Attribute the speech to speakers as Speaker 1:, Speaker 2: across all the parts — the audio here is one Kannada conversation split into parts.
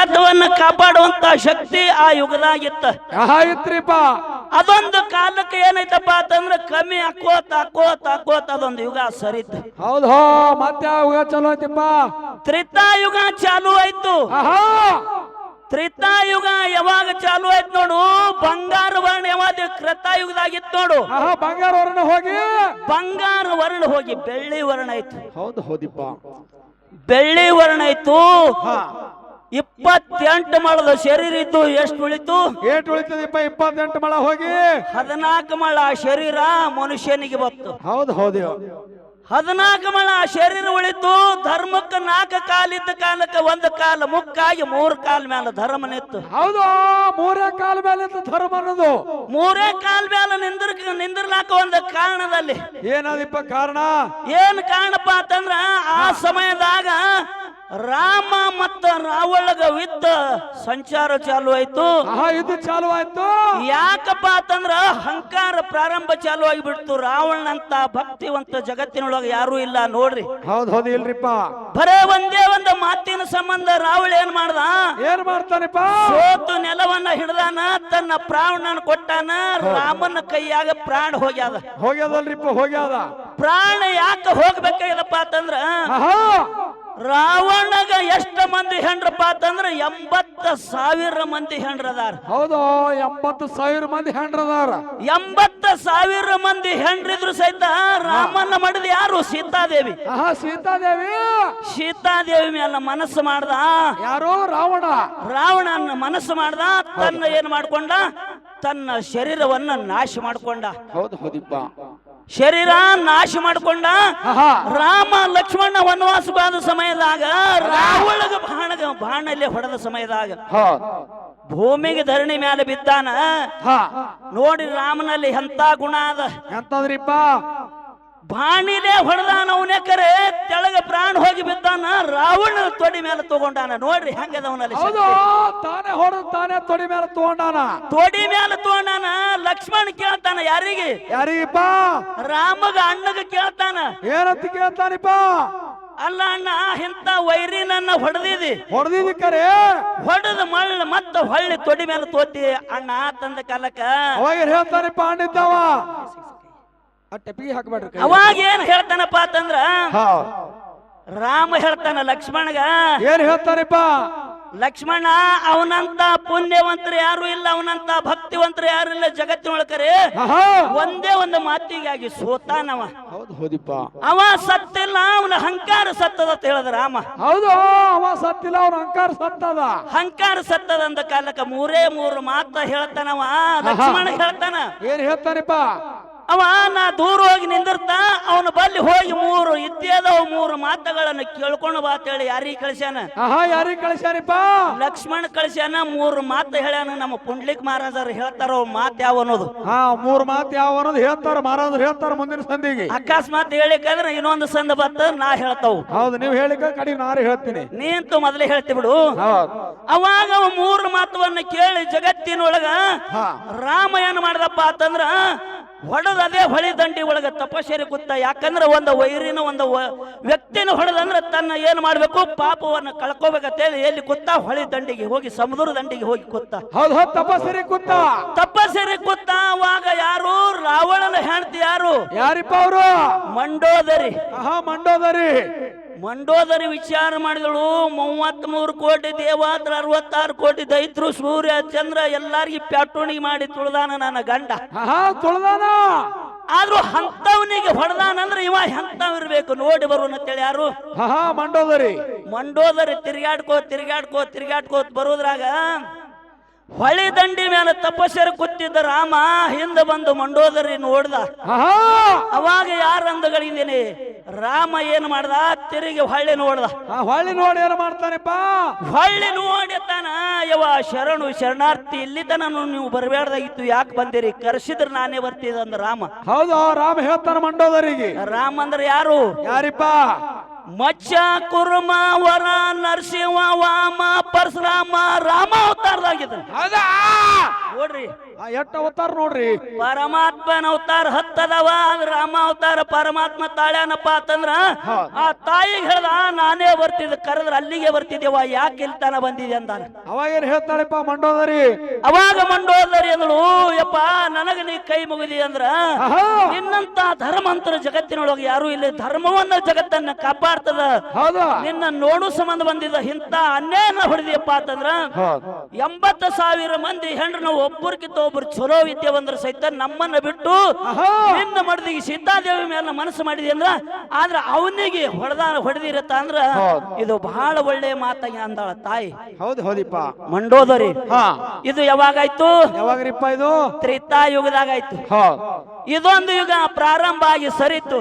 Speaker 1: ಜಗತ್ತವನ್ನ ಕಾಪಾಡುವಂತ ಶಕ್ತಿ ಆ ಯುಗದಾಗಿತ್ತ.
Speaker 2: ಇತ್ರಿಪ್ಪ
Speaker 1: ಅದೊಂದು ಕಾಲಕ್ಕೆ ಏನೈತಪ್ಪ ಅಂತಂದ್ರೆ ಕಮ್ಮಿ ಹಾಕೋತ ಹಾಕೋತ ಹಾಕೋತ ಅದೊಂದು ಯುಗ ಸರಿತ.
Speaker 2: ಹೌದು ಹೋ ಮತ್ತೆ ಯುಗ ಚಲೋ ಐತಿಪ್ಪ
Speaker 1: ತ್ರೇತಾಯುಗ ಚಾಲು ಆಯ್ತು. ತ್ರಿತಾಯುಗ ಯಾವಾಗ ಚಾಲು ಆಯ್ತು ನೋಡು ಬಂಗಾರ ವರ್ಣ ಯಾವಾಗ ಕೃತಾಯುಗದಾಗಿತ್ತು ನೋಡು.
Speaker 2: ಬಂಗಾರ ವರ್ಣ ಹೋಗಿ.
Speaker 1: ಬಂಗಾರ ವರ್ಣ ಹೋಗಿ ಬೆಳ್ಳಿ ವರ್ಣ ಆಯ್ತು.
Speaker 2: ಹೌದು ಹೌದಿಪ್ಪ.
Speaker 1: ಬೆಳ್ಳಿ ವರ್ಣ ಆಯ್ತು.
Speaker 2: ಹಾ.
Speaker 1: ಇಪ್ಪತ್ತೆಂಟು ಮಳದ ಶರೀರ ಇದ್ದು ಎಷ್ಟು ಉಳಿತು?
Speaker 2: ಏಟ್ ಉಳಿತದಪ್ಪ ಇಪ್ಪತ್ತೆಂಟು ಮಳ ಹೋಗಿ.
Speaker 1: ಹದಿನಾಲ್ಕು ಮಳ ಶರೀರ ಮನುಷ್ಯನಿಗೆ ಬತ್ತು
Speaker 2: ಹೌದು ಹೌದು.
Speaker 1: ಹದಿನಾಲ್ಕು ಮಳ ಶರೀರ ಉಳಿತು ಧರ್ಮಕ್ಕೆ ನಾಲ್ಕು ಕಾಲಿದ್ದ ಕಾಲಕ್ಕೆ ಒಂದು ಕಾಲ ಮುಕ್ಕಾಗಿ ಮೂರು ಕಾಲ ಮೇಲೆ ಧರ್ಮ ನಿತ್ತು
Speaker 2: ಹೌದು ಮೂರೇ ಕಾಲ ಮೇಲೆ ಇತ್ತು ಧರ್ಮ ಅನ್ನೋದು.
Speaker 1: ಮೂರೇ ಕಾಲ ಮೇಲೆ ನಿಂದ್ರ ನಿಂದಿರ್ಲಾಕ ಒಂದು ಕಾರಣದಲ್ಲಿ.
Speaker 2: ಏನದಿಪ್ಪ ಕಾರಣ?
Speaker 1: ಏನ್ ಕಾರಣಪ್ಪ ಅಂತಂದ್ರ ಆ ಸಮಯದಾಗ ರಾಮ ಮತ್ತ ರಾವಳಗ ವಿದ್ದ ಸಂಚಾರ ಚಾಲು ಆಯ್ತು.
Speaker 2: ಇದು ಚಾಲು ಆಯ್ತು.
Speaker 1: ಯಾಕಪ್ಪ ಅಂತಂದ್ರ ಅಹಂಕಾರ ಪ್ರಾರಂಭ ಚಾಲು ಆಗಿಬಿಡ್ತು. ರಾವಣಂತ ಭಕ್ತಿವಂತ ಜಗತ್ತಿನೊಳಗೆ ಯಾರು ಇಲ್ಲ ನೋಡ್ರಿ.
Speaker 2: ಹೌದು ಹೌದು ಇಲ್ರಿಪ್ಪ.
Speaker 1: ಬರೇ ಒಂದೇ ಒಂದು ಮಾತಿನ ಸಂಬಂಧ ರಾವಣ ಏನ್ ಮಾಡ್ದ?
Speaker 2: ಏನ್ ಮಾಡ್ತಾನಪ್ಪ?
Speaker 1: ಸೋತು ನೆಲವನ್ನ ಹಿಡ್ದಾನ ತನ್ನ ಪ್ರಾಣನ ಕೊಟ್ಟಾನ ರಾಮನ ಕೈಯಾಗ ಪ್ರಾಣ ಹೋಗ್ಯಾದ.
Speaker 2: ಹೋಗ್ಯಾದಲ್ರಿಪ್ಪ ಹೋಗ್ಯಾದ.
Speaker 1: ಪ್ರಾಣ ಯಾಕೆ ಹೋಗ್ಬೇಕಾಗ್ಯದಪ್ಪ ಅಂತಂದ್ರ ರಾವಣಗ ಎಷ್ಟು ಮಂದಿ ಹೆಂಡ್ರಪ್ಪ ಅಂತಂದ್ರೆ ಎಂಬತ್ತ ಸಾವಿರ ಮಂದಿ ಹೆಂಡ್ರದಾರ.
Speaker 2: ಹೌದು ಎಂಬತ್ತು ಸಾವಿರ ಮಂದಿ ಹೆಂಡ್ರದಾರ.
Speaker 1: ಎಂಬತ್ತ ಸಾವಿರ ಮಂದಿ ಹೆಂಡ್ರಿದ್ರು ಸಹಿತ ರಾಮನ ಮಾಡಿದ ಯಾರು? ಸೀತಾದೇವಿ.
Speaker 2: ಆಹಾ ಸೀತಾದೇವಿ?
Speaker 1: ಸೀತಾದೇವಿ ಮೇಲೆ ಮನಸ್ಸು ಮಾಡ್ದ.
Speaker 2: ಯಾರು ರಾವಣ.
Speaker 1: ರಾವಣನ ಮನಸ್ಸು ಮಾಡ್ದ ತನ್ನ ಏನ್ ಮಾಡ್ಕೊಂಡ? ತನ್ನ ಶರೀರವನ್ನ ನಾಶ ಮಾಡ್ಕೊಂಡ.
Speaker 2: ಹೌದು ಹೌದಿಪ್ಪ
Speaker 1: ಶರೀರ ನಾಶ ಮಾಡಿಕೊಂಡ ರಾಮ ಲಕ್ಷ್ಮಣ ವನವಾಸವಾದ ಸಮಯದಾಗ ರಾವಣಗ ಬಾಣಗ ಬಾಣಲ್ಲಿ ಹೊಡೆದ ಸಮಯದಾಗ ಭೂಮಿಗೆ ಧರಣಿ ಮೇಲೆ ಬಿದ್ದಾನ.
Speaker 2: ಹಾ.
Speaker 1: ನೋಡಿ ರಾಮನಲ್ಲಿ ಎಂತ ಗುಣ ಅದ.
Speaker 2: ಎಂತದ್ರಿಪ್ಪ?
Speaker 1: ಬಾಣಿಲೆ ಹೊಡೆದಾನ ಅವನೇ ಕರೆ ತೆಳಗೆ ಪ್ರಾಣ ಹೋಗಿ ಬಿದ್ದಾನ ರಾವಣ ತೊಡಿ ಮೇಲೆ ತಗೊಂಡಾನ. ನೋಡ್ರಿ ಹೆಂಗದವನಲ್ಲಿ
Speaker 2: ಹೌದು ತಾನೇ ಹೊಡೆದು ತಾನೇ ತೊಡಿ ಮೇಲೆ ತಗೊಂಡಾನ.
Speaker 1: ತೊಡಿ ಮೇಲೆ ತಗೊಂಡಾನ ಲಕ್ಷ್ಮಣ್ ಕೇಳ್ತಾನ ಯಾರಿಗೆ?
Speaker 2: ಯಾರಿಗಪ್ಪ
Speaker 1: ರಾಮಗ ಅಣ್ಣಗ ಕೇಳ್ತಾನ.
Speaker 2: ಏನಂತ ಕೇಳ್ತಾನಿಪ್ಪ
Speaker 1: ಅಲ್ಲ ಅಣ್ಣ ಇಂತ ವೈರಿ ನನ್ನ ಹೊಡೆದಿದಿ.
Speaker 2: ಹೊಡೆದಿದಿ ಕರೆ.
Speaker 1: ಹೊಡೆದ ಮಳ್ಳ ಮತ್ತ ಹೊಳ್ಳಿ ತೊಡಿ ಮೇಲೆ ತೋತಿ. ಅಣ್ಣ ತಂದ ಕಾಲಕ್ಕ.
Speaker 2: ಅವಾಗ ಹೇಳ್ತಾನಿಪ್ಪ ಅಣ್ಣಿದ್ದಾವ. ಆ ಟೆಪಿಗೆ ಹಾಕ್ಬೇಡ್ರಿ ಕೈ.
Speaker 1: ಅವಾಗ ಏನ್ ಹೇಳ್ತಾನಪ್ಪ ಅಂತಂದ್ರ ರಾಮ ಹೇಳ್ತಾನ ಲಕ್ಷ್ಮಣಗ.
Speaker 2: ಏನ್ ಹೇಳ್ತಾರಪ್ಪ?
Speaker 1: ಲಕ್ಷ್ಮಣ ಅವನಂತ ಪುಣ್ಯವಂತರು ಯಾರು ಇಲ್ಲ ಅವನಂತ ಭಕ್ತಿವಂತರು ಯಾರು ಇಲ್ಲ ಜಗತ್ತಿನೊಳಕರೆ ಒಂದೇ ಒಂದು ಮಾತಿಗಾಗಿ ಸೋತಾನವ.
Speaker 2: ಹೌದು ಹೌದಿಪ್ಪ.
Speaker 1: ಅವ ಸತ್ತಿಲ್ಲ ಅವನ ಹಂಕಾರ ಸತ್ತದ ಅಂತ ಹೇಳದ ರಾಮ.
Speaker 2: ಹೌದು ಅವ ಸತ್ತಿಲ್ಲ ಅವನ ಹಂಕಾರ ಸತ್ತದ.
Speaker 1: ಹಂಕಾರ ಸತ್ತದ ಅಂದ ಕಾಲಕ್ಕ ಮೂರೇ ಮೂರು ಮಾತ ಹೇಳ್ತಾನವ. ಲಕ್ಷ್ಮಣ ಹೇಳ್ತಾನ.
Speaker 2: ಏನ್ ಹೇಳ್ತಾನಿಪ್ಪ
Speaker 1: ಅವ ನಾ ದೂರ ಹೋಗಿ ನಿಂದಿರ್ತಾ ಅವನ ಬಲ್ಲಿ ಹೋಗಿ ಮೂರು ಇದ್ದೇದ ಮೂರು ಮಾತುಗಳನ್ನು ಕೇಳ್ಕೊಂಡು ಬಾ ಹೇಳಿ ಯಾರಿಗೆ ಕಳಿಸ್ಯಾನ?
Speaker 2: ಯಾರಿಗೆ ಕಳಿಸ್ಯಾರಿಪ್ಪ?
Speaker 1: ಲಕ್ಷ್ಮಣ್ ಕಳ್ಸ್ಯಾನ ಮೂರು ಮಾತು ಹೇಳ್ಯಾನ ನಮ್ಮ ಪುಂಡ್ಲಿಕ್ ಮಹಾರಾಜರು ಹೇಳ್ತಾರ ಮಾತ್ ಮಾತು ಯಾವ ಅನ್ನೋದು?
Speaker 2: ಹಾ ಮೂರು ಮಾತು ಯಾವ ಅನ್ನೋದು ಹೇಳ್ತಾರ ಮಹಾರಾಜರು ಹೇಳ್ತಾರ ಮುಂದಿನ ಸಂದಿಗೆ.
Speaker 1: ಅಕಸ್ಮಾತ್ ಹೇಳಿಕಂದ್ರೆ ಇನ್ನೊಂದು ಸಂದ ಬತ್ತ ನಾ ಹೇಳ್ತಾವು.
Speaker 2: ಹೌದು ನೀವು ಹೇಳಿಕ ಕಡಿ ನಾರು ಹೇಳ್ತೀನಿ.
Speaker 1: ನೀಂತು ಮೊದಲೇ ಹೇಳ್ತಿ ಬಿಡು. ಅವಾಗ ಅವ ಮೂರು ಮಾತುವನ್ನ ಕೇಳಿ ಜಗತ್ತಿನೊಳಗ ರಾಮ ಏನ್ ಮಾಡ್ದಪ್ಪ ಅಂತಂದ್ರ ಹೊಡೆದ ಅದೇ ಹೊಳಿ ದಂಡಿ ಒಳಗೆ ತಪಸ್ಸರಿ ಕೂತ ಯಾಕಂದ್ರೆ ಒಂದು ವೈರಿನ ಒಂದು ವ್ಯಕ್ತಿನ ಹೊಡೆದಂದ್ರೆ ತನ್ನ ಏನು ಮಾಡಬೇಕು? ಪಾಪವನ್ನು ಕಳ್ಕೋಬೇಕಂತೇಳಿ ಎಲ್ಲಿ ಕುತ್ತ ಹೊಳಿ ದಂಡಿಗೆ ಹೋಗಿ ಸಮುದ್ರ ದಂಡಿಗೆ ಹೋಗಿ ಕೂತ.
Speaker 2: ಹೌದು ತಪಸ್ಸರಿ ಕುತ್ತ
Speaker 1: ತಪಸ್ಸರಿ ಕೂತ ಅವಾಗ ಯಾರು? ರಾವಣನ ಹೆಂಡತಿ ಯಾರು?
Speaker 2: ಯಾರಿಪ್ಪ ಅವರು?
Speaker 1: ಮಂಡೋದರಿ.
Speaker 2: ಮಂಡೋದರಿ.
Speaker 1: ಮಂಡೋದರಿ ವಿಚಾರ ಮಾಡಿದಳು ಮೂವತ್ತ್ ಮೂರು ಕೋಟಿ ದೇವಾದ್ರ ಅರವತ್ತಾರು ಕೋಟಿ ದೈತ್ರು ಸೂರ್ಯ ಚಂದ್ರ ಎಲ್ಲಾರ್ಗಿ ಪ್ಯಾಟೋಣಿ ಮಾಡಿ ತುಳ್ದಾನ ನನ್ನ ಗಂಡ.
Speaker 2: ತುಳದಾನ?
Speaker 1: ಆದ್ರೂ ಹಂತವನಿಗೆ ಹೊಡೆದಾನಂದ್ರೆ ಇವ ಹಂತವಿರ್ಬೇಕು ಇರ್ಬೇಕು ನೋಡಿ ಬರುವನ್ ಅಂತೇಳಿ ಯಾರು?
Speaker 2: ಮಂಡೋದರಿ.
Speaker 1: ಮಂಡೋದರಿ ತಿರ್ಗಾಡ್ಕೋ ತಿರ್ಗಾಡ್ಕೋ ತಿರ್ಗಾಡ್ಕೋತ್ ಬರೋದ್ರಾಗ ಹೊಳಿ ದಂಡಿ ಮೇಲೆ ತಪಸ್ಸರು ಕೂತಿದ್ದ ರಾಮ ಹಿಂದೆ ಬಂದು ಮಂಡೋದರಿ ನೋಡ್ದ. ಅವಾಗ ಯಾರ ಅಂದಗಳಿದ್ದೀನಿ ರಾಮ ಏನ್ ಮಾಡ್ದ? ತಿರುಗಿ ಹೊಳ್ಳಿ ನೋಡ್ದ.
Speaker 2: ಹೊಳ್ಳಿ ನೋಡಿ ಏನ್ ಮಾಡ್ತಾನಪ್ಪ?
Speaker 1: ಹೊಳ್ಳಿ ನೋಡಿತಾನ ಯವ ಶರಣು ಶರಣಾರ್ಥಿ ಇಲ್ಲಿ ತನ ನೀವು ಬರಬೇಡ್ದಾಗಿತ್ತು ಯಾಕೆ ಬಂದಿರಿ? ಕರ್ಸಿದ್ರ ನಾನೇ ಬರ್ತಿದ್ದ ಅಂದ ರಾಮ.
Speaker 2: ಹೌದು ರಾಮ ಹೇಳ್ತಾನ ಮಂಡೋದರಿಗೆ.
Speaker 1: ರಾಮ ಅಂದ್ರೆ ಯಾರು?
Speaker 2: ಯಾರಿಪ್ಪ?
Speaker 1: ಮಚ್ಚ ಕುರ್ಮ ವರ ನರಸಿಂಹ ವಾಮ ಪರಶುರಾಮ ರಾಮ. ಅವತಾರದಾಗಿದ್ದ
Speaker 2: ಹೌದಾ
Speaker 1: ನೋಡ್ರಿ.
Speaker 2: ಆ ಎಟ್ಟ ಅವತಾರ ನೋಡ್ರಿ.
Speaker 1: ಪರಮಾತ್ಮನ ಅವತಾರ ಹತ್ತದವ ಅಂದ್ರ ರಾಮ ಅವತಾರ ಪರಮಾತ್ಮ ತಾಳ್ಯಾನಪ್ಪ ಅಂತಂದ್ರ ಆ ತಾಯಿಗೆ ಹೇಳ್ದ ನಾನೇ ಬರ್ತಿದ್ದೆ ಕರೆದ್ರ ಅಲ್ಲಿಗೆ ಬರ್ತಿದ್ದೇವ ಯಾಕೆ ಇಲ್ತಾನ ತನ ಬಂದಿದೆ ಅಂದಾನ.
Speaker 2: ಅವಾಗ ಏನ್ ಹೇಳ್ತಾಳಪ್ಪ ಮಂಡೋದರಿ?
Speaker 1: ಅವಾಗ ಮಂಡೋದರಿ ಅಂದಳು ಯಪ್ಪ ನನಗ ನೀ ಕೈ ಮುಗಿದಿ ಅಂದ್ರ
Speaker 2: ಆಹಾ.
Speaker 1: ನಿನ್ನಂತ ಧರ್ಮಂತರ ಜಗತ್ತಿನೊಳಗೆ ಯಾರು ಇಲ್ಲಿ ಧರ್ಮವನ್ನ ಜಗತ್ತನ್ನ ಕಾಪಾಡ್ತದ.
Speaker 2: ಹೌದಾ?
Speaker 1: ನಿನ್ನ ನೋಡು ಸಂಬಂಧ ಬಂದಿದ್ದ ಇಂತ ಅನ್ಯಾಯನ ಹೊಡೆದಿಯಪ್ಪ ಅಂತಂದ್ರ
Speaker 2: ಹೌದ್
Speaker 1: ಎಂಬತ್ತು ಸಾವಿರ ಮಂದಿ ಹೆಣ್ರನ್ನ ಒಬ್ಬರಿಗಿಂತ ಒಬ್ಬರು ಚಲೋ ವಿದ್ಯೆ ಸೈತ ಸಹಿತ ನಮ್ಮನ್ನ ಬಿಟ್ಟು ನಿನ್ನ ಮಡದಿಗೆ ಸೀತಾದೇವಿ ಮೇಲೆ ಮನಸ್ಸು ಮಾಡಿದೆ ಅಂದ್ರ ಆದ್ರ ಅವನಿಗೆ ಹೊಡೆದ ಹೊಡೆದಿರತ್ತ ಅಂದ್ರ ಇದು ಬಹಳ ಒಳ್ಳೆ ಮಾತ ಅಂದಾಳ ತಾಯಿ.
Speaker 2: ಹೌದು ಹೌದಿಪ್ಪ
Speaker 1: ಮಂಡೋದರಿ.
Speaker 2: ಹಾ.
Speaker 1: ಇದು ಯಾವಾಗಾಯ್ತು?
Speaker 2: ಯಾವಾಗ್ರಿಪ್ಪ ಇದು?
Speaker 1: ತ್ರೇತಾಯುಗದಾಗಾಯ್ತು.
Speaker 2: ಯುಗದಾಗಾಯ್ತು
Speaker 1: ಇದೊಂದು ಯುಗ ಪ್ರಾರಂಭ ಆಗಿ ಸರಿತು.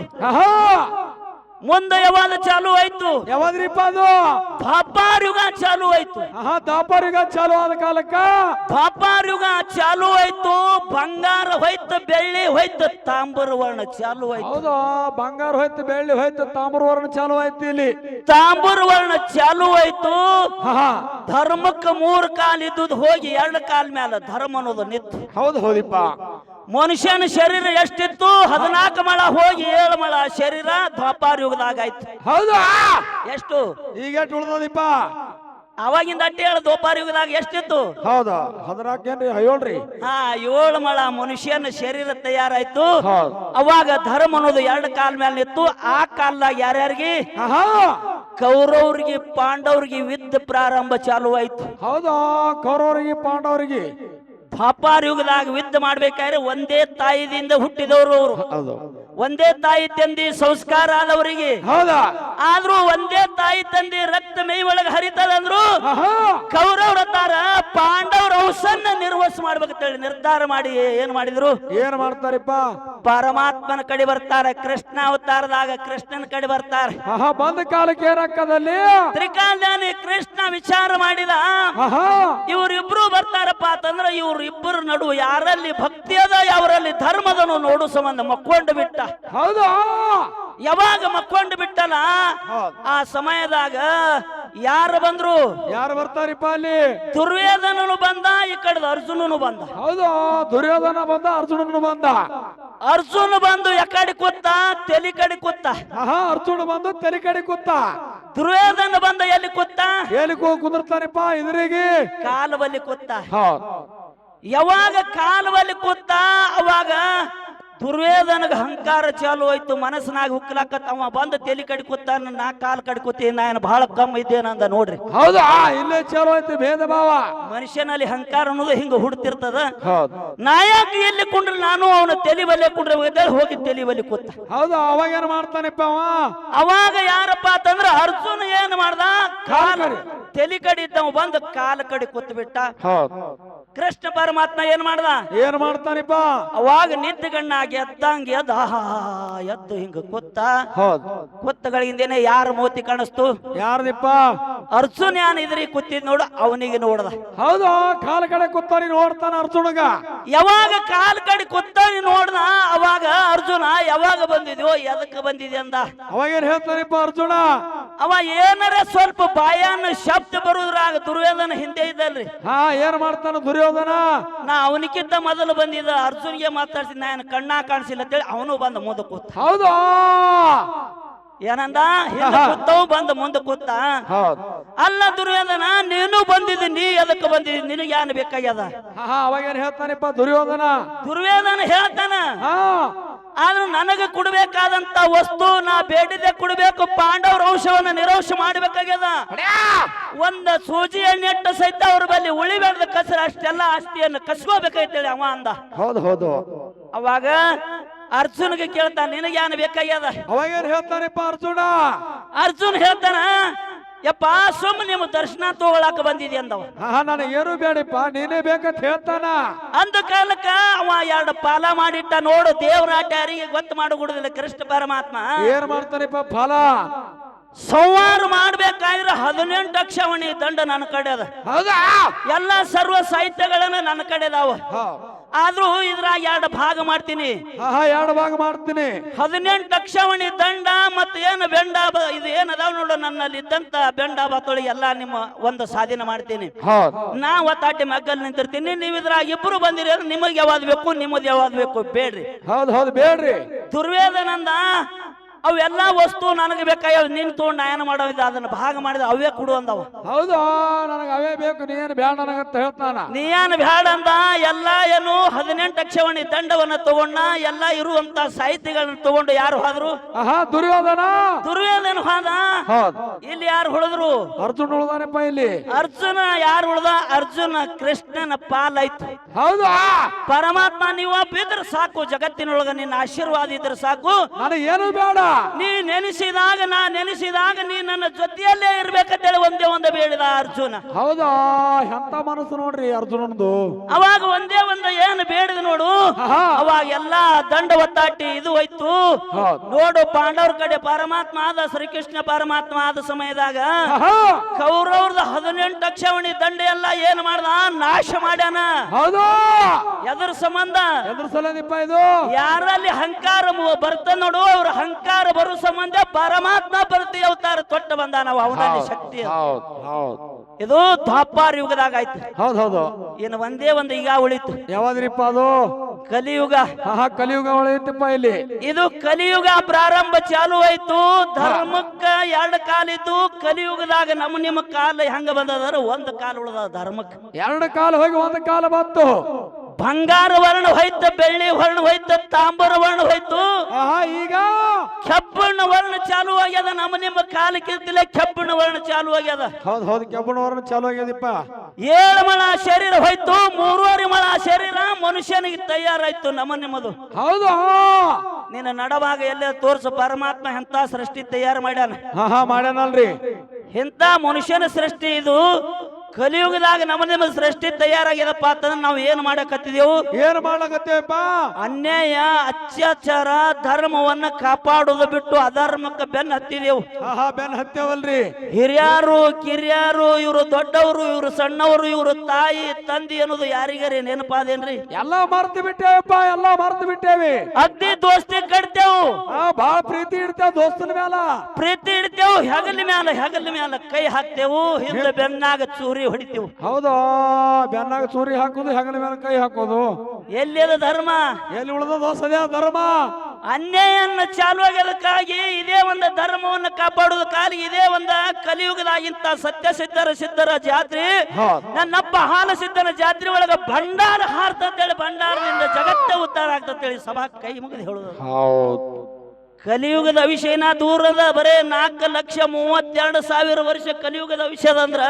Speaker 1: ಮುಂದೆ ಯಾವಾಗ ಚಾಲು ಆಯ್ತು?
Speaker 2: ಯಾವಾದ್ರಿಪ್ಪ ಅದು?
Speaker 1: ದ್ವಾಪಾರ ಯುಗ ಚಾಲು ಆಯ್ತು.
Speaker 2: ಆಹಾ ಯುಗ ಚಾಲು ಆದ ಕಾಲಕ್ಕ?
Speaker 1: ದ್ವಾಪಾರ ಯುಗ ಚಾಲು ಆಯ್ತು ಬಂಗಾರ ಹೋಯ್ತು ಬೆಳ್ಳಿ ಹೋಯ್ತು ತಾಂಬರ ವರ್ಣ ಚಾಲು ಆಯ್ತು.
Speaker 2: ಹೌದು ಬಂಗಾರ ಹೋಯ್ತು ಬೆಳ್ಳಿ ಹೋಯ್ತು ತಾಮ್ರವರ್ಣ ಚಾಲು ಆಯ್ತು ಇಲ್ಲಿ.
Speaker 1: ತಾಂಬರ ವರ್ಣ ಚಾಲು ಆಯ್ತು. ಧರ್ಮಕ್ಕ ಮೂರ್ ಕಾಲ್ ಇದ್ದುದ್ ಹೋಗಿ ಎರಡು ಕಾಲ್ ಮ್ಯಾಲ ಧರ್ಮ ಅನ್ನೋದು ನಿಂತು.
Speaker 2: ಹೌದು ಹೌದಿಪ್ಪ
Speaker 1: ಮನುಷ್ಯನ ಶರೀರ ಎಷ್ಟಿತ್ತು? ಹದಿನಾಲ್ಕು ಮಳ ಹೋಗಿ ಏಳು ಮಳ. ಶರೀರ ದ್ವಾಪಾರ ಯುಗದಾಗ ಆಯ್ತು
Speaker 2: ಹೌದು.
Speaker 1: ಎಷ್ಟು?
Speaker 2: ಈಗ ಎಷ್ಟು ಉಳ್ದದಿಪ್ಪ
Speaker 1: ಅವಾಗಿಂದ ಅಟ್ಟಿ ಹೇಳ ದ್ವಾಪಾರ ಯುಗದಾಗ ಎಷ್ಟಿತ್ತು?
Speaker 2: ಹೌದು. ಹದಿನಾಲ್ಕೇನ್ರಿ ಹೇಳ್ರಿ
Speaker 1: ಹಾ ಏಳು ಮಳ ಮನುಷ್ಯನ ಶರೀರ ತಯಾರಾಯ್ತು. ಅವಾಗ ಧರ್ಮ ಅನ್ನೋದು ಎರಡು ಕಾಲ್ ಮೇಲೆ ನಿಂತು ಆ ಕಾಲದಾಗ ಯಾರ್ಯಾರಿಗೆ? ಕೌರವ್ರಿಗೆ ಪಾಂಡವ್ರಿಗೆ ಯುದ್ಧ ಪ್ರಾರಂಭ ಚಾಲು ಆಯ್ತು
Speaker 2: ಹೌದಾ ಕೌರವರಿಗೆ ಪಾಂಡವರಿಗೆ.
Speaker 1: ದ್ವಾಪಾರ ಯುಗದಾಗ ವಿದ್ಯ ಮಾಡ್ಬೇಕಾದ್ರೆ ಒಂದೇ ತಾಯಿದಿಂದ ಹುಟ್ಟಿದವರು ಅವರು.
Speaker 2: ಹೌದು.
Speaker 1: ಒಂದೇ ತಾಯಿ ತಂದಿ ಸಂಸ್ಕಾರ ಆದವರಿಗೆ.
Speaker 2: ಹೌದಾ?
Speaker 1: ಆದ್ರೂ ಒಂದೇ ತಾಯಿ ತಂದಿ ರಕ್ತ ಮೈ ಒಳಗೆ ಹರಿತದಂದ್ರು ಕೌರವ್ರ ತಾರ ಪಾಂಡವ್ರ ಔಷನ್ನ ನಿರ್ವಸ ಮಾಡ್ಬೇಕಂತೇಳಿ ನಿರ್ಧಾರ ಮಾಡಿ ಏನ್ ಮಾಡಿದ್ರು?
Speaker 2: ಏನ್ ಮಾಡ್ತಾರಪ್ಪ?
Speaker 1: ಪರಮಾತ್ಮನ ಕಡೆ ಬರ್ತಾರೆ ಕೃಷ್ಣ ಅವತಾರದಾಗ ಕೃಷ್ಣನ ಕಡೆ ಬರ್ತಾರೆ.
Speaker 2: ಬಂದ ಕಾಲಕ್ಕೆ ಏನಕ್ಕದಲ್ಲಿ
Speaker 1: ತ್ರಿಕಾಲ್ಯಾನಿ ಕೃಷ್ಣ ವಿಚಾರ ಮಾಡಿದ. ಇವ್ರಿಬ್ರು ಬರ್ತಾರಪ್ಪ ಅಂತಂದ್ರ ಇವ್ರಿಬ್ಬರ ನಡುವೆ ಯಾರಲ್ಲಿ ಭಕ್ತಿ ಅದ ಯಾವರಲ್ಲಿ ಧರ್ಮದನು ನೋಡು ಸಂಬಂಧ ಮಕ್ಕೊಂಡು ಬಿಟ್ಟ.
Speaker 2: ಹೌದಾ.
Speaker 1: ಯಾವಾಗ ಮಕ್ಕೊಂಡು ಬಿಟ್ಟಲ್ಲ. ಆ ಸಮಯದಾಗ ಯಾರು ಬಂದ್ರು?
Speaker 2: ಯಾರು ಬರ್ತಾರಿಪ್ಪ ಅಲ್ಲಿ?
Speaker 1: ದುರ್ವೇದನನು ಬಂದ ಈ ಕಡೆ ಅರ್ಜುನನು ಬಂದ.
Speaker 2: ಹೌದು ದುರ್ಯೋಧನ ಬಂದ ಅರ್ಜುನನು ಬಂದ.
Speaker 1: ಅರ್ಜುನ ಬಂದು ಎಕಡೆ ಕೂತ ತೆಲಿ ಕಡೆ ಕೂತ.
Speaker 2: ಅರ್ಜುನ ಬಂದು ತೆಲಿ ಕಡೆ ಕೂತ.
Speaker 1: ದುರ್ವೇದನ ಬಂದ ಎಲ್ಲಿ ಕೂತ?
Speaker 2: ಎಲ್ಲಿ ಹೋಗಿ ಇದರಿಗೆ
Speaker 1: ಕಾಲುವಲ್ಲಿ ಕೂತ. ಯಾವಾಗ ಕಾಲುವಲ್ಲಿ ಕೂತ ಅವಾಗ ದುರ್ವೇದನಗ ಅಹಂಕಾರ ಚಾಲು ಆಯ್ತು ಮನಸ್ಸಿನಾಗ ಹುಕ್ಲಾಕತ್ ಅವ ಬಂದ ತೆಲಿ ಕಡ್ಕೊತಾನ ಕೂತ ನಾ ಕಾಲ್ ಕಡ್ಕೊತೀನಿ ಕೂತಿ ನಾನು ಬಹಳ ಕಮ್ಮ ಇದ್ದೇನಂದ ನೋಡ್ರಿ.
Speaker 2: ಹೌದಾ ಇಲ್ಲೇ ಚಲೋ ಆಯ್ತು ಭೇದ ಭಾವ.
Speaker 1: ಮನುಷ್ಯನಲ್ಲಿ ಅಹಂಕಾರ ಅನ್ನೋದು ಹಿಂಗ ಹುಡ್ತಿರ್ತದ.
Speaker 2: ನಾ
Speaker 1: ನಾಯಕ ಎಲ್ಲಿ ಕುಂಡ್ರಿ ನಾನು ಅವನ ತೆಲಿ ಬಲ್ಲೆ ಕುಂಡ್ರಿ ಹೋಗಿದ್ದೇಳಿ ಹೋಗಿ ತೆಲಿ ಬಲ್ಲಿ ಕೂತ.
Speaker 2: ಹೌದಾ ಅವಾಗ ಏನ್ ಮಾಡ್ತಾನಪ್ಪ ಅವ?
Speaker 1: ಅವಾಗ ಯಾರಪ್ಪ ಅಂತಂದ್ರ ಅರ್ಜುನ್ ಏನ್ ಮಾಡ್ದ? ಕಾಲ. ತೆಲಿ ಕಡೆ ಇದ್ದವ ಬಂದು ಕಾಲ ಕಡಿ ಕೂತ್ ಬಿಟ್ಟ. ಕೃಷ್ಣ ಪರಮಾತ್ಮ ಏನ್ ಮಾಡ್ದ?
Speaker 2: ಏನ್ ಮಾಡ್ತಾನಿಪ್ಪ?
Speaker 1: ಅವಾಗ ಎದ್ದಂಗೆ ಎದ್ದ. ಎದ್ದು ಹಿಂಗ ಕೂತ.
Speaker 2: ಹೌದ್.
Speaker 1: ಕುತ್ತಗಳಿಂದೇನೆ ಯಾರ ಮೋತಿ ಕಾಣಿಸ್ತು?
Speaker 2: ಯಾರದಿಪ್ಪ?
Speaker 1: ಅರ್ಜುನ್ ಯಾನ್ ಇದ್ರಿ ಕೂತಿದ್ ನೋಡು ಅವನಿಗೆ ನೋಡ್ದ.
Speaker 2: ಹೌದು ಕಾಲ ಕಡೆ ಕೂತಾರಿ ನೋಡ್ತಾನ ಅರ್ಜುನಗ.
Speaker 1: ಯಾವಾಗ ಕಾಲ್ ಕಡೆ ಕೂತ ನೋಡ್ದ? ಅವಾಗ ಅರ್ಜುನ ಯಾವಾಗ ಬಂದಿದ್ಯೋ ಎದಕ್ಕೆ ಬಂದಿದೆ ಅಂದ
Speaker 2: ಅವಾಗ ಏನ್ ಹೇಳ್ತಾನಿಪ್ಪ ಅರ್ಜುನ?
Speaker 1: ಅವ ಏನಾರ ಸ್ವಲ್ಪ ಬಾಯನ್ನ ಶಬ್ದ ಬರುದ್ರಾಗ ದುರ್ಯೋಧನ ಹಿಂದೆ ಇದ್ದಲ್ರಿ.
Speaker 2: ಹಾ ಏನ್ ಮಾಡ್ತಾನ ದುರ್ಯೋಧನ?
Speaker 1: ನಾ ಅವನಿಗಿಂತ ಮೊದಲು ಬಂದಿದ್ದ ಅರ್ಜುನ್ಗೆ ಮಾತಾಡ್ಸಿ ನಾನು ಕಣ್ಣ ಕಾಣಿಸಿಲ್ಲ ಅಂತೇಳಿ ಅವನು ಬಂದ ಮುಂದೆ ಕೂತ
Speaker 2: ಹೌದು?
Speaker 1: ಏನಂದ? ಕೂತವ್ ಬಂದ ಮುಂದೆ ಕೂತ ಅಲ್ಲ ದುರ್ಯೋಧನ ನೀನು ಬಂದಿದ್ದಿ ನೀ ಎದಕ್ಕೆ ಬಂದಿದ್ದಿ? ನಿನಗೆ ಏನ್ ಬೇಕಾಗ್ಯದ?
Speaker 2: ಹಾ ಹಾ ಅವಾಗ ಏನ್ ಹೇಳ್ತಾನಿಪ್ಪ ದುರ್ಯೋಧನ?
Speaker 1: ದುರ್ವೇದನ ಹೇಳ್ತಾನ. ಆದ್ರೂ ನನಗೆ ಕೊಡ್ಬೇಕಾದಂತ ವಸ್ತು ನಾ ಬೇಡಿದೆ ಕೊಡ್ಬೇಕು. ಪಾಂಡವ್ರ ಔಷವನ್ನ ನಿರೋಷ ಮಾಡ್ಬೇಕಾಗ್ಯದ. ಒಂದ ಸೂಜಿ ಎಣ್ಣೆಟ್ಟು ಸಹಿತ ಅವ್ರ ಬಲ್ಲಿ ಉಳಿಬೇಡದ ಕಸರ ಅಷ್ಟೆಲ್ಲ ಆಸ್ತಿಯನ್ನು ಕಸ್ಕೋಬೇಕೈತೇಳಿ ಅವ ಅಂದ.
Speaker 2: ಹೌದು ಹೌದು.
Speaker 1: ಅವಾಗ ಅರ್ಜುನ್ಗೆ ಕೇಳ್ತಾನೆ ನಿನಗೆ ಏನು ಬೇಕಾಗ್ಯದ?
Speaker 2: ಅವಾಗ ಏನ್ ಹೇಳ್ತಾನಿಪ್ಪ ಅರ್ಜುನ?
Speaker 1: ಅರ್ಜುನ್ ಹೇಳ್ತಾನ ಯಪ್ಪ ಸುಮ್ ನಿಮ್ ದರ್ಶನ ತಗೊಳಕ ಬಂದಿದೆ ಅಂದವ.
Speaker 2: ಹಾ ನಾನು ಏನು ಬೇಡಪ್ಪ ನೀನೇ ಬೇಕಂತ ಹೇಳ್ತಾನ.
Speaker 1: ಅಂದ ಕಾಲಕ್ಕ ಅವ ಎರಡು ಪಾಲ ಮಾಡಿಟ್ಟ ನೋಡು ದೇವರಾಟ ಯಾರಿಗೆ ಗೊತ್ತು ಮಾಡಿಕೊಡುದಿಲ್ಲ ಕೃಷ್ಣ ಪರಮಾತ್ಮ.
Speaker 2: ಏನ್ ಮಾಡ್ತಾನಪ್ಪ ಫಲ
Speaker 1: ಸಂವಾರ ಮಾಡ್ಬೇಕಾದ್ರೆ ಹದಿನೆಂಟು ಅಕ್ಷವಣಿ ದಂಡ ನನ್ನ ಕಡೆ ಅದ.
Speaker 2: ಹೌದಾ?
Speaker 1: ಎಲ್ಲ ಸರ್ವ ಸಾಹಿತ್ಯಗಳನ್ನ ನನ್ನ ಕಡೆ ಅದಾವ. ಆದ್ರೂ ಇದ್ರಾಗ ಎರಡು ಭಾಗ ಮಾಡ್ತೀನಿ.
Speaker 2: ಎರಡು ಭಾಗ ಮಾಡ್ತೀನಿ.
Speaker 1: ಹದಿನೆಂಟು ಅಕ್ಷವಣಿ ದಂಡ ಮತ್ತು ಏನು ಬೆಂಡ ಇದು ಏನದಾವ ನೋಡು ನನ್ನಲ್ಲಿ ಇದ್ದಂತ ಬೆಂಡ ಬತ್ತೊಳಿ ಎಲ್ಲ ನಿಮ್ಮ ಒಂದು ಸಾಧನೆ ಮಾಡ್ತೀನಿ. ನಾ ಒತ್ತಾಟಿ ಮಗ್ಗಲ್ ನಿಂತಿರ್ತೀನಿ. ನೀವು ಇದ್ರಾಗ ಇಬ್ರು ಬಂದಿರಿ ನಿಮಗೆ ಯಾವ್ದು ಬೇಕು ನಿಮ್ಮದು ಯಾವ್ದು ಬೇಕು ಬೇಡ್ರಿ.
Speaker 2: ಹೌದು ಹೌದು ಬೇಡ್ರಿ.
Speaker 1: ದುರ್ವೇದನಂದ ಅವೆಲ್ಲ ವಸ್ತು ನನಗೆ ಬೇಕಾಗ್ಯಾವ ನಿನ್ ತಗೊಂಡು ನಾ ಮಾಡೋ ಮಾಡೋದಿಲ್ಲ ಅದನ್ನ ಭಾಗ ಮಾಡಿದ ಅವೇ ಕೊಡು ಅಂದವ.
Speaker 2: ಹೌದು ನನಗೆ ಅವೇ ಬೇಕು ನೀನು ಬ್ಯಾಡ ನನಗಂತ ಹೇಳ್ತಾನ
Speaker 1: ನೀ ಏನು ಬ್ಯಾಡ ಅಂದ ಎಲ್ಲ ಏನು ಹದಿನೆಂಟು ಅಕ್ಷವಣಿ ದಂಡವನ್ನ ತಗೊಂಡ ಎಲ್ಲ ಇರುವಂತ ಸಾಹಿತಿಗಳನ್ನ ತಗೊಂಡು ಯಾರು ಹೋದ್ರು?
Speaker 2: ಆಹಾ ದುರ್ಯೋಧನ.
Speaker 1: ದುರ್ವೇದನ ಹೋದ?
Speaker 2: ಹೌದು.
Speaker 1: ಇಲ್ಲಿ ಯಾರು ಹೊಳದ್ರು
Speaker 2: ಅರ್ಜುನ್ ಉಳ್ದಾನಪ್ಪ ಇಲ್ಲಿ.
Speaker 1: ಅರ್ಜುನ ಯಾರು ಉಳ್ದ? ಅರ್ಜುನ ಕೃಷ್ಣನ ಪಾಲಾಯ್ತು.
Speaker 2: ಹೌದು
Speaker 1: ಪರಮಾತ್ಮ ನೀವು ಬಿದ್ರೆ ಸಾಕು ಜಗತ್ತಿನೊಳಗ ನಿನ್ನ ಆಶೀರ್ವಾದ ಇದ್ರೆ ಸಾಕು.
Speaker 2: ನನಗೆ ಏನು ಬೇಡ.
Speaker 1: ನೀ ನೆನೆಸಿದಾಗ ನಾ ನೆನೆಸಿದಾಗ ನೀ ನನ್ನ ಜೊತೆಯಲ್ಲೇ ಇರ್ಬೇಕಂತೇಳಿ ಒಂದೇ ಒಂದು ಬೇಡಿದ ಅರ್ಜುನ.
Speaker 2: ಹೌದಾ? ಎಂತ ಮನಸ್ಸು ನೋಡ್ರಿ ಅರ್ಜುನಂದು?
Speaker 1: ಅವಾಗ ಒಂದೇ ಒಂದು ಏನು ಬೇಡಿದ ನೋಡು. ಅವಾಗ ಎಲ್ಲಾ ದಂಡ ಒತ್ತಾಟಿ ಇದು ಹೋಯ್ತು. ನೋಡು ಪಾಂಡವರ ಕಡೆ ಪರಮಾತ್ಮ ಆದ ಶ್ರೀಕೃಷ್ಣ ಪರಮಾತ್ಮ ಆದ ಸಮಯದಾಗ ಕೌರವ್ರದ ಹದಿನೆಂಟು ಅಕ್ಷವಣಿ ದಂಡ ಎಲ್ಲ ಏನ್ ಮಾಡ್ದ? ನಾಶ ಮಾಡ್ಯಾನ.
Speaker 2: ಹೌದು?
Speaker 1: ಎದ್ರ ಸಂಬಂಧ.
Speaker 2: ಎದ್ರ ಸಲನಿಪ್ಪ ಇದು.
Speaker 1: ಯಾರಲ್ಲಿ ಅಹಂಕಾರ ಬರ್ತ ನೋಡು ಅವ್ರ ಅಹಂಕಾರ ಬರೋ ಸಂಬಂಧ ಪರಮಾತ್ಮ ಬರ್ತಿ ಅವತಾರ ತೊಟ್ಟ ಬಂದ ನಾವು ಅವನಲ್ಲಿ ಶಕ್ತಿ
Speaker 2: ಹೌದು ಹೌದು.
Speaker 1: ಇದು ದ್ವಾಪಾರ ಯುಗದಾಗ ಆಯ್ತು.
Speaker 2: ಹೌದು ಹೌದು.
Speaker 1: ಇನ್ನು ಒಂದೇ ಒಂದು ಈಗ ಉಳಿತು.
Speaker 2: ಯಾವ್ದ್ರಿಪ್ಪ ಅದು?
Speaker 1: ಕಲಿಯುಗ.
Speaker 2: ಆಹಾ ಕಲಿಯುಗ ಉಳಿತಪ್ಪ ಇಲ್ಲಿ.
Speaker 1: ಇದು ಕಲಿಯುಗ ಪ್ರಾರಂಭ ಚಾಲು ಆಯ್ತು. ಧರ್ಮಕ್ಕ ಎರಡು ಕಾಲಿದ್ದು ಕಲಿಯುಗದಾಗ ನಮ್ಮ ನಿಮ್ಮ ಕಾಲ ಹೆಂಗ ಬಂದದಾರ ಒಂದು ಕಾಲ ಉಳಿದ ಧರ್ಮಕ್ಕ.
Speaker 2: ಎರಡು ಕಾಲ ಹೋಗಿ ಒಂದು ಕಾಲ ಬಂತು.
Speaker 1: ಬಂಗಾರ ವರ್ಣ ಹೋಯ್ತು ಬೆಳ್ಳಿ ವರ್ಣ ಹೋಯ್ತ ತಾಂಬರ ವರ್ಣ ಹೋಯ್ತು.
Speaker 2: ಈಗ?
Speaker 1: ಕೆಬ್ಬಣ್ಣ ವರ್ಣ ಚಾಲು ಆಗ್ಯದ ನಮ್ಮ ನಿಮ್ಮ ಕಾಲಕ್ಕಿಂತಲೇ ಕೆಬ್ಬಣ್ಣ ವರ್ಣ ಚಾಲು ಆಗ್ಯದ.
Speaker 2: ಹೌದು ಹೌದು ಕೆಬ್ಬಣ್ಣ ವರ್ಣ ಚಾಲು ಆಗ್ಯದಪ್ಪ.
Speaker 1: ಏಳು ಮಳ ಶರೀರ ಹೋಯ್ತು ಮೂರುವರೆ ಮಳ ಶರೀರ ಮನುಷ್ಯನಿಗೆ ತಯಾರಾಯ್ತು ನಮ್ಮ ನಿಮ್ಮದು.
Speaker 2: ಹೌದು
Speaker 1: ನಿನ್ನ ನಡವಾಗ ಎಲ್ಲೇ ತೋರ್ಸು ಪರಮಾತ್ಮ ಎಂತ ಸೃಷ್ಟಿ ತಯಾರು ಮಾಡ್ಯಾನ?
Speaker 2: ಹಾ ಹಾ ಮಾಡ್ಯಾನಲ್ರಿ.
Speaker 1: ಎಂತ ಮನುಷ್ಯನ ಸೃಷ್ಟಿ ಇದು? ಕಲಿಯುಗದಾಗ ನಮ್ಮ ನಿಮ್ಮ ಸೃಷ್ಟಿ ತಯಾರಾಗ್ಯದಪ್ಪ ಅಂತಂದ್ರೆ ನಾವು ಏನು ಮಾಡಕತ್ತಿದೆವು
Speaker 2: ಏನ್ ಮಾಡಕತ್ತೇವಪ್ಪ?
Speaker 1: ಅನ್ಯಾಯ ಅತ್ಯಾಚಾರ ಧರ್ಮವನ್ನ ಕಾಪಾಡುದು ಬಿಟ್ಟು ಅಧರ್ಮಕ್ಕೆ ಬೆನ್ನ ಹತ್ತಿದೆವು.
Speaker 2: ಆಹಾ ಬೆನ್ ಹತ್ತೇವಲ್ರಿ
Speaker 1: ಹಿರಿಯರು ಕಿರಿಯರು ಇವರು ದೊಡ್ಡವರು ಇವರು ಸಣ್ಣವರು ಇವರು ತಾಯಿ ತಂದೆ ಅನ್ನೋದು ಯಾರಿಗರೇ ನೆನಪಾದೇನ್ರಿ
Speaker 2: ಎಲ್ಲ ಮರ್ತು ಬಿಟ್ಟೇವಪ್ಪ ಎಲ್ಲ ಮರ್ತು ಬಿಟ್ಟೇವಿ.
Speaker 1: ಅಗ್ದಿ ದೋಸ್ತಿ ಕಟ್ತೇವು.
Speaker 2: ಆ ಬಾಳ ಪ್ರೀತಿ ಇಡ್ತೇವ ದೋಸ್ತನ ಮ್ಯಾಲ.
Speaker 1: ಪ್ರೀತಿ ಇಡ್ತೇವು ಹೆಗಲ ಮ್ಯಾಲ ಹೆಗಲ ಮ್ಯಾಲ ಕೈ ಹಾಕ್ತೇವು ಹಿಂದೆ ಬೆನ್ನಾಗ ಚೂರಿ ಹೊಡಿತೇವು.
Speaker 2: ಹೌದು? ಬೆನ್ನಾಗ ಚೂರಿ ಹಾಕೋದು ಹೆಗಲ ಮ್ಯಾಲ ಕೈ ಹಾಕೋದು.
Speaker 1: ಎಲ್ಲಿ ಧರ್ಮ?
Speaker 2: ಎಲ್ಲಿ ಉಳ್ದ ದೋಸ್ತದ ಧರ್ಮ.
Speaker 1: ಅನ್ಯಾಯನ್ನ ಚಾಲು ಆಗ್ಯದಕ್ಕಾಗಿ ಇದೇ ಒಂದು ಧರ್ಮವನ್ನು ಕಾಪಾಡೋದಕ್ಕಾಗಿ ಇದೇ ಒಂದು ಕಲಿಯುಗದಾಗಿಂತ ಸತ್ಯ ಸಿದ್ಧರ ಸಿದ್ಧರ ಜಾತ್ರೆ ನನ್ನಪ್ಪ ಹಾಲ ಸಿದ್ಧನ ಜಾತ್ರೆ ಒಳಗ ಭಂಡಾರ ಹಾರ್ತಂತೇಳಿ ಭಂಡಾರದಿಂದ ಜಗತ್ತೇ ಉದ್ಧಾರ ಆಗ್ತಂತೇಳಿ ಸಭಾ ಕೈ ಮುಗಿದು ಹೇಳುದು
Speaker 2: ಹೌದು.
Speaker 1: ಕಲಿಯುಗದ ವಿಷಯನ ದೂರದ ಬರೇ ನಾಲ್ಕು ಲಕ್ಷ ಮೂವತ್ತೆರಡು ಸಾವಿರ ವರ್ಷ ಕಲಿಯುಗದ ವಿಷಯದ ಅಂದ್ರ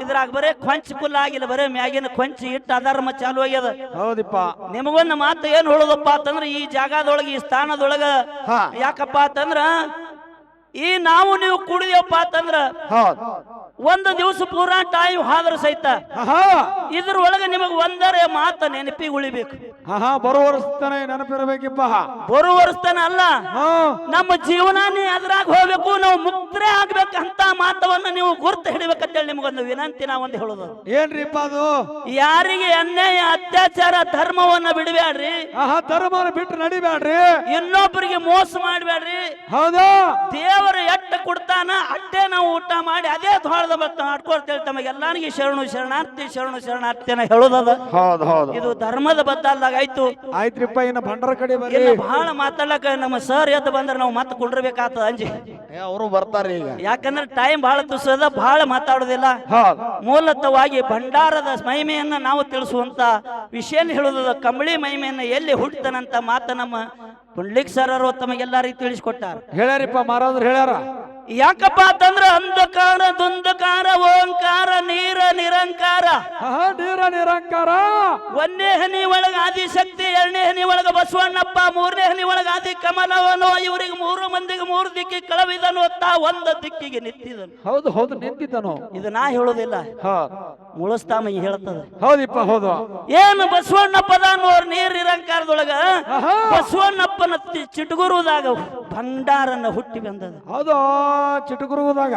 Speaker 1: ಇದ್ರಾಗ ಬರೇ ಕೊಂಚ ಕುಲ್ಲ ಆಗಿಲ್ಲ ಬರೇ ಮ್ಯಾಗಿನ ಕೊಂಚ ಇಟ್ಟು ಅಧರ್ಮ ಚಾಲು ಆಗ್ಯದ.
Speaker 2: ಹೌದಪ್ಪ.
Speaker 1: ನಿಮಗೊಂದು ಮಾತು ಏನ್ ಹೇಳೋದಪ್ಪ ಅಂತಂದ್ರ ಈ ಜಾಗದೊಳಗೆ ಈ ಸ್ಥಾನದೊಳಗ ಯಾಕಪ್ಪ ಅಂತಂದ್ರ ಈ ನಾವು ನೀವು ಕುಡಿದೇವಪ್ಪ ಅಂತಂದ್ರ ಒಂದು ದಿವಸ ಪೂರಾ ಟೈಮ್ ಹಾದ್ರ ಸಹಿತ.
Speaker 2: ಆಹಾ
Speaker 1: ನಿಮಗೆ ಒಂದರ ಮಾತ ನೆನಪಿಗೆ ಉಳಿಬೇಕು.
Speaker 2: ಆಹಾ ಬರೋ ವರ್ಷತಾನೆ ನೆನಪಿರ್ಬೇಕಿಪ್ಪ.
Speaker 1: ಬರೋ ವರ್ಷತನ ಅಲ್ಲ ನಮ್ಮ ಜೀವನಾನೇ ಅದ್ರಾಗ ಹೋಗ್ಬೇಕು ನಾವು ಮುಕ್ತರೇ ಆಗ್ಬೇಕಂತ ಮಾತವನ್ನ ನೀವು ಗುರ್ತು ಹಿಡಿಬೇಕಂತೇಳಿ ನಿಮಗೊಂದು ವಿನಂತಿ ನಾ ಒಂದು ಹೇಳೋದು.
Speaker 2: ಏನ್ರಿಪ್ಪ ಅದು?
Speaker 1: ಯಾರಿಗೆ ಅನ್ಯಾಯ ಅತ್ಯಾಚಾರ ಧರ್ಮವನ್ನ ಬಿಡಬೇಡ್ರಿ
Speaker 2: ಆಹಾ ಧರ್ಮನ ಬಿಟ್ಟು ನಡಿಬೇಡ್ರಿ
Speaker 1: ಇನ್ನೊಬ್ಬರಿಗೆ ಮೋಸ ಮಾಡಬೇಡ್ರಿ
Speaker 2: ಹೌದಾ?
Speaker 1: ದೇವರು ಎಟ್ಟ ಕೊಡ್ತಾನ ಅಟ್ಟೆ ನಾವು ಊಟ ಮಾಡಿ ಅದೇ ದ್ವಾಳದ ಭಕ್ತ ಮಾಡ್ಕೊಳ್ತೇವೆ ತಮಗೆಲ್ಲಾನಿಗೆ ಶರಣು ಶರಣಾರ್ಥಿ ಶರಣು ಶರಣಾರ್ಥಿ ಅನ್ನ ಹೇಳೋದದ.
Speaker 2: ಹೌದು ಹೌದು.
Speaker 1: ಇದು ಧರ್ಮದ ಬದ್ದಲ್ದಾಗ ಆಯ್ತು.
Speaker 2: ಆಯ್ತ್ರಿಪ್ಪ ಇನ್ನ ಭಂಡರ ಕಡೆ ಬರ್ರಿ.
Speaker 1: ಇನ್ನು ಬಹಳ ಮಾತಾಡಕ ನಮ್ಮ ಸರ್ ಎದ್ದು ಬಂದ್ರೆ ನಾವು ಮತ್ತೆ ಕುಂಡ್ರಬೇಕಾಗ್ತದ ಅಂಜಿ.
Speaker 2: ಅವರು ಬರ್ತಾರೆ ಈಗ.
Speaker 1: ಯಾಕಂದ್ರೆ ಟೈಮ್ ಬಹಳ ತುಸದ ಬಹಳ ಮಾತಾಡೋದಿಲ್ಲ.
Speaker 2: ಹೌದು.
Speaker 1: ಮೂಲತವಾಗಿ ಭಂಡಾರದ ಮಹಿಮೆಯನ್ನ ನಾವು ತಿಳಿಸುವಂತ ವಿಷಯ ಹೇಳುವುದ ಕಂಬಳಿ ಮಹಿಮೆಯನ್ನ ಎಲ್ಲಿ ಹುಟ್ಟತನಂತ ಮಾತ ನಮ್ಮ ಪುಂಡ್ಲಿಕ್ ಸರ್ ಅವರು ತಮಗೆಲ್ಲರಿಗೂ ತಿಳಿಸ್ಕೊಟ್ಟಾರ.
Speaker 2: ಹೇಳ್ಯಾರಿಪ್ಪ ಮಾರಾದ್ರು ಹೇಳ್ಯಾರ?
Speaker 1: ಯಾಕಪ್ಪ ಅಂತಂದ್ರ ಅಂಧಕಾರ ದುಂಧಕಾರ ಓಂಕಾರ ನೀರ ನಿರಂಕಾರ.
Speaker 2: ನೀರ ನಿರಂಕಾರ.
Speaker 1: ಒಂದೇ ಹನಿ ಒಳಗ ಆದಿಶಕ್ತಿ ಎರಡನೇ ಹನಿ ಒಳಗ ಬಸವಣ್ಣಪ್ಪ ಮೂರನೇ ಹನಿ ಒಳಗ ಆದಿ ಕಮಲವನು ಇವರಿಗೆ ಮೂರು ಮಂದಿಗೆ ಮೂರು ದಿಕ್ಕಿ ಕಳವಿದನು ಅಂತ ಒಂದ ದಿಕ್ಕಿಗೆ ನಿಂತಿದನು.
Speaker 2: ಹೌದು ಹೌದು ನಿಂತಿದ್ದನು.
Speaker 1: ಇದು ನಾ ಹೇಳೋದಿಲ್ಲ. ಮುಳಸ್ತಾಮ ಹೇಳ್ತದ.
Speaker 2: ಹೌದಿಪ್ಪ ಹೌದು.
Speaker 1: ಏನು ಬಸವಣ್ಣಪ್ಪದ ನೀರ್ ನಿರಂಕಾರದೊಳಗ ಬಸವಣ್ಣಪ್ಪನ ಚಿಟಗುರುದಾಗ ಭಂಡಾರನ ಹುಟ್ಟಿ ಬಂದದ.
Speaker 2: ಹೌದು ಚಿಟುಕುರುವುದಾಗ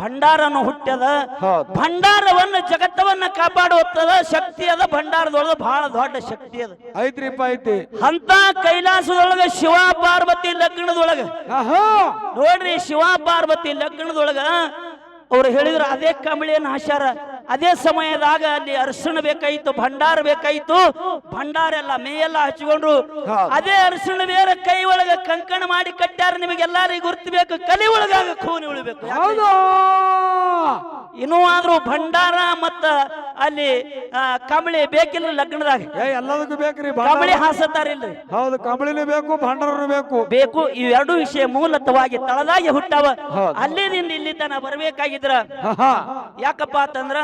Speaker 1: ಭಂಡಾರನ ಹುಟ್ಟ್ಯದ.
Speaker 2: ಹೌದು.
Speaker 1: ಭಂಡಾರವನ್ನ ಜಗತ್ತವನ್ನ ಕಾಪಾಡುತ್ತದ ಶಕ್ತಿ ಅದ ಭಂಡಾರದೊಳಗ ಬಹಳ ದೊಡ್ಡ ಶಕ್ತಿ ಅದ.
Speaker 2: ಐತ್ರಿಪ್ಪ ಐತಿ
Speaker 1: ಅಂತ ಕೈಲಾಸದೊಳಗ ಶಿವ ಪಾರ್ವತಿ ಲಗ್ನದೊಳಗ. ನೋಡ್ರಿ ಶಿವ ಪಾರ್ವತಿ ಲಗ್ನದೊಳಗ ಅವ್ರು ಹೇಳಿದ್ರು ಅದೇ ಕಮಳಿಯನ್ನು ಹಾಸ್ಯಾರ. ಅದೇ ಸಮಯದಾಗ ಅಲ್ಲಿ ಅರಿಶಿಣ ಬೇಕಾಯಿತು ಭಂಡಾರ ಬೇಕಾಯಿತು ಭಂಡಾರ ಎಲ್ಲ ಮೇಯೆಲ್ಲ ಹಚ್ಕೊಂಡ್ರು
Speaker 2: ಹೌದು.
Speaker 1: ಅದೇ ಅರಿಶಿಣ ಬೇರೆ ಕೈ ಒಳಗ ಕಂಕಣ ಮಾಡಿ ಕಟ್ಟ್ಯಾರ ನಿಮಗೆಲ್ಲಾರಿಗೂ ಗುರ್ತಿಬೇಕು ಕಲಿ ಒಳಗ ಖೂನಿ ಉಳಿಬೇಕು?
Speaker 2: ಹೌದು.
Speaker 1: ಇನ್ನೂ ಆದ್ರೂ ಭಂಡಾರ ಮತ್ತ ಅಲ್ಲಿ ಕಂಬಳಿ ಬೇಕಿಲ್ಲ ಲಗ್ನದಾಗ.
Speaker 2: ಎಲ್ಲದಕ್ಕೂ ಬೇಕ್ರಿ
Speaker 1: ಕಂಬಳಿ ಹಾಸತಾರಿಲ್ರಿ
Speaker 2: ಹೌದು ಕಂಬಳಿನೂ ಬೇಕು ಭಂಡಾರನು ಬೇಕು.
Speaker 1: ಬೇಕು ಇವೆರಡು ವಿಷಯ ಮೂಲತವಾಗಿ ತಳದಾಗಿ ಹುಟ್ಟಾವ.
Speaker 2: ಅಲ್ಲಿ
Speaker 1: ಅಲ್ಲಿದಿಂದ ಇಲ್ಲಿ ತನ ಬರ್ಬೇಕಾಗಿದ್ರ ಯಾಕಪ್ಪ ಅಂತಂದ್ರ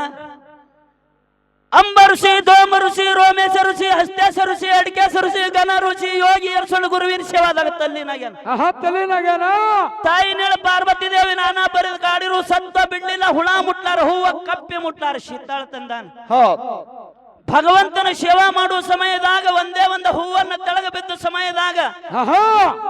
Speaker 1: ಅಂಬ ಋಷಿ ದೋಮ ಋಷಿ ರೋಮೇಶ ಋಷಿ ಹಸ್ತೇಶ ಋಷಿ ಅಡಿಕೆ ಋಷಿ ಗನ ಋಷಿ ಯೋಗಿ ಅರ್ಸಳು ಗುರುವಿನ ಸೇವಾದಾಗ ತಲ್ಲಿನಾಗ್ಯಾನ.
Speaker 2: ಆಹಾ
Speaker 1: ತಾಯಿ ನೇಳ ಪಾರ್ವತಿ ದೇವಿ ನಾನಾ ಬರೆದ ಕಾಡಿರು ಸತ್ತ ಬಿಡ್ಲಿಲ್ಲ ಹುಳ ಮುಟ್ಲಾರ ಹೂವ ಕಪ್ಪಿ ಮುಟ್ಲಾರ ಶೀತಾಳ ತಂದಾನ.
Speaker 2: ಹೌದು.
Speaker 1: ಭಗವಂತನ ಸೇವಾ ಮಾಡುವ ಸಮಯದಾಗ ಒಂದೇ ಒಂದು ಹೂವನ್ನ ತೆಳಗ ಬಿದ್ದ ಸಮಯದಾಗ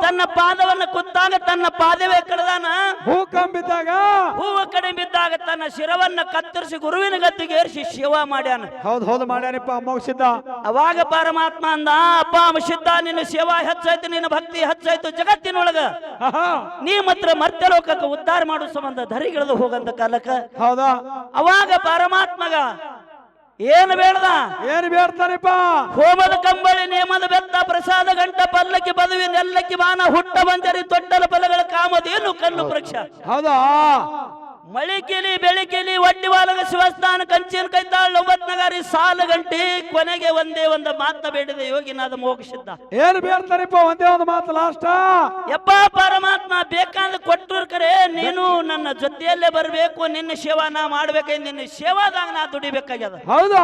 Speaker 1: ತನ್ನ ಪಾದವನ್ನ ಕುತ್ತಾಗ ತನ್ನ ಪಾದವೇ ಕಡದಾನ.
Speaker 2: ಹೂ ಕಂಬಿದ್ದಾಗ?
Speaker 1: ಹೂವು ಕಡೆ ಬಿದ್ದಾಗ ತನ್ನ ಶಿರವನ್ನ ಕತ್ತರಿಸಿ ಗುರುವಿನ ಗತ್ತಿಗೆ ಏರಿಸಿ ಸೇವಾ ಮಾಡ್ಯಾನ.
Speaker 2: ಹೌದು ಹೌದು ಮಾಡ್ಯಾನಪ್ಪ ಮೋಕ್ಷಿದ್ದ.
Speaker 1: ಅವಾಗ ಪರಮಾತ್ಮ ಅಂದ ಅಪ್ಪ ಸಿದ್ಧ ನಿನ್ನ ಸೇವಾ ಹೆಚ್ಚಾಯ್ತು ನಿನ್ನ ಭಕ್ತಿ ಹೆಚ್ಚಾಯ್ತು ಜಗತ್ತಿನೊಳಗ. ನೀ ಮಾತ್ರ ಮರ್ತ್ಯ ಲೋಕಕ್ಕೆ ಉದ್ಧಾರ ಮಾಡುವ ಸಂಬಂಧ ಧರಿಗಿಳಿದು ಹೋಗಂತ ಕಾಲಕ್ಕ.
Speaker 2: ಹೌದಾ?
Speaker 1: ಅವಾಗ ಪರಮಾತ್ಮಗ ಏನು ಬೇಡದ?
Speaker 2: ಏನು ಬೇಡ್ತಾರಪ್ಪ?
Speaker 1: ಹೋಮದ ಕಂಬಳಿ ನೇಮದ ಬೆತ್ತ ಪ್ರಸಾದ ಗಂಟ ಪಲ್ಲಕ್ಕಿ ಪದವಿ ನೆಲ್ಲಕ್ಕಿ ಬಾನ ಹುಟ್ಟ ಬಂಜರಿ ತೊಟ್ಟಲ ಫಲಗಳ ಕಾಮದೇನು ಕಲ್ಲು ಪ್ರಕ್ಷ
Speaker 2: ಹೌದಾ?
Speaker 1: ಮಳಿಕಿಲಿ ಬೆಳಿಕಿಲಿ ಒಡ್ಡಿ ವಾಲಗ ಶಿವಸ್ಥಾನ ಕಂಚಿನ ಕೈತಾಳ ಒಂಬತ್ ಸಾಲು ಗಂಟೆ ಕೊನೆಗೆ ಒಂದೇ ಒಂದು ಮಾತ ಬೇಡಿದೆ ಯೋಗಿನಾದ ಮೋಕ್ಷಿದ್ದ.
Speaker 2: ಏನ್ ಬೇಡ್ತಾರಿಪ್ಪ ಒಂದೇ ಒಂದು ಮಾತು ಲಾಸ್ಟ್
Speaker 1: ಯಪ್ಪ ಪರಮಾತ್ಮ ಬೇಕಾದ ಕೊಟ್ಟರು ಕರೆ ನೀನು ನನ್ನ ಜೊತೆಯಲ್ಲೇ ಬರಬೇಕು ನಿನ್ನ ಸೇವಾ ನಾ ಮಾಡ್ಬೇಕು ನಿನ್ನ ಸೇವಾದಾಗ ನಾ ದುಡಿಬೇಕಾಗ್ಯದ.
Speaker 2: ಹೌದಾ?